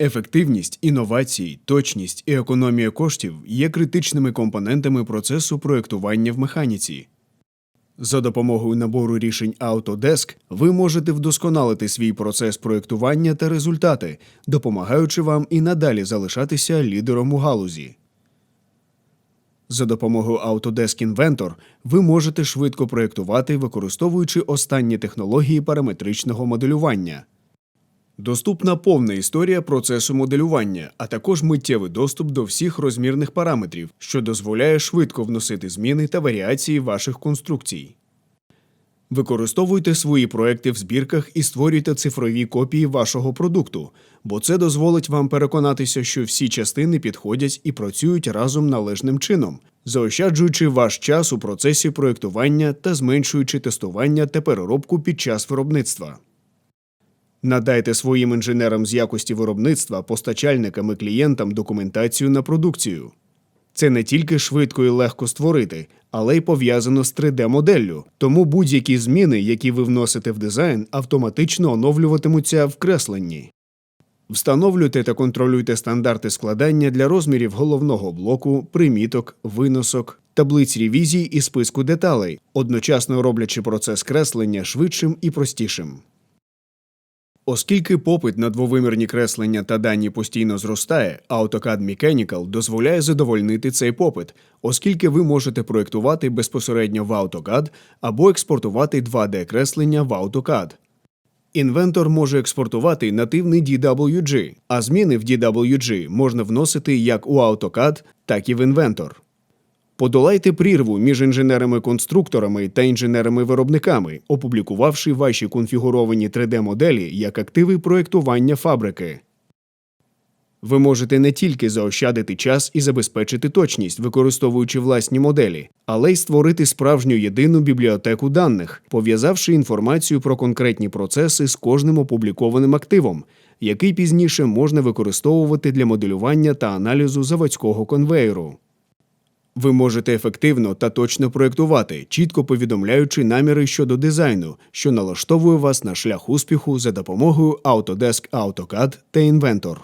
Ефективність, інновації, точність і економія коштів є критичними компонентами процесу проєктування в механіці. За допомогою набору рішень Autodesk ви можете вдосконалити свій процес проєктування та результати, допомагаючи вам і надалі залишатися лідером у галузі. За допомогою Autodesk Inventor ви можете швидко проєктувати, використовуючи останні технології параметричного моделювання. Доступна повна історія процесу моделювання, а також миттєвий доступ до всіх розмірних параметрів, що дозволяє швидко вносити зміни та варіації ваших конструкцій. Використовуйте свої проекти в збірках і створюйте цифрові копії вашого продукту, бо це дозволить вам переконатися, що всі частини підходять і працюють разом належним чином, заощаджуючи ваш час у процесі проєктування та зменшуючи тестування та переробку під час виробництва. Надайте своїм інженерам з якості виробництва, постачальникам і клієнтам документацію на продукцію. Це не тільки швидко і легко створити, але й пов'язано з 3D-моделлю, тому будь-які зміни, які ви вносите в дизайн, автоматично оновлюватимуться в кресленні. Встановлюйте та контролюйте стандарти складання для розмірів головного блоку, приміток, виносок, таблиць ревізій і списку деталей, одночасно роблячи процес креслення швидшим і простішим. Оскільки попит на двовимірні креслення та дані постійно зростає, AutoCAD Mechanical дозволяє задовольнити цей попит, оскільки ви можете проєктувати безпосередньо в AutoCAD або експортувати 2D-креслення в AutoCAD. Інвентор може експортувати нативний DWG, а зміни в DWG можна вносити як у AutoCAD, так і в інвентор. Подолайте прірву між інженерами-конструкторами та інженерами-виробниками, опублікувавши ваші конфігуровані 3D-моделі як активи проєктування фабрики. Ви можете не тільки заощадити час і забезпечити точність, використовуючи власні моделі, але й створити справжню єдину бібліотеку даних, пов'язавши інформацію про конкретні процеси з кожним опублікованим активом, який пізніше можна використовувати для моделювання та аналізу заводського конвейеру. Ви можете ефективно та точно проєктувати, чітко повідомляючи наміри щодо дизайну, що налаштовує вас на шлях успіху за допомогою Autodesk AutoCAD та Inventor.